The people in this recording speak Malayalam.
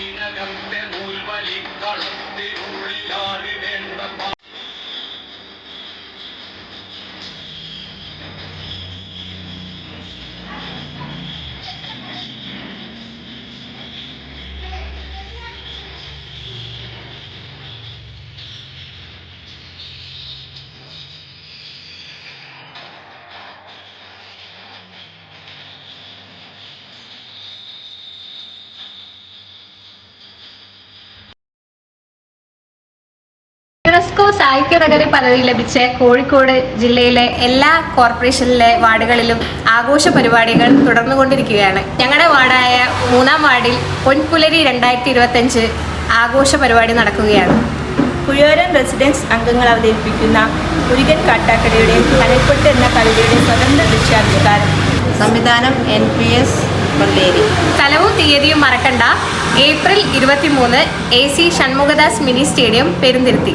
ีนกรรมเป็นหัว യുനെസ്കോ സാഹിത്യ നഗരി പദവി ലഭിച്ച കോഴിക്കോട് ജില്ലയിലെ എല്ലാ കോർപ്പറേഷനിലെ വാർഡുകളിലും ആഘോഷ പരിപാടികൾ തുടർന്നുകൊണ്ടിരിക്കുകയാണ്. ഞങ്ങളുടെ വാർഡായ മൂന്നാം വാർഡിൽ പൊൻപുലരി രണ്ടായിരത്തി ഇരുപത്തഞ്ച് ആഘോഷ പരിപാടി നടക്കുകയാണ്. പുഴയോരം റെസിഡൻസ് അംഗങ്ങൾ അവതരിപ്പിക്കുന്ന മുരുകൻ കാട്ടാക്കടയുടെ കലക്കൊട്ട് എന്ന കവിതയുടെ സ്വതന്ത്ര ദൃശ്യാവിഷ്കാരം. സംവിധാനം എൻ പി എസ് കൊല്ലേരി സ്ഥലവും തീയതിയും മറക്കണ്ട. ഏപ്രിൽ ഇരുപത്തിമൂന്ന് A C Shanmughadas mini stadium Perunthiruthi.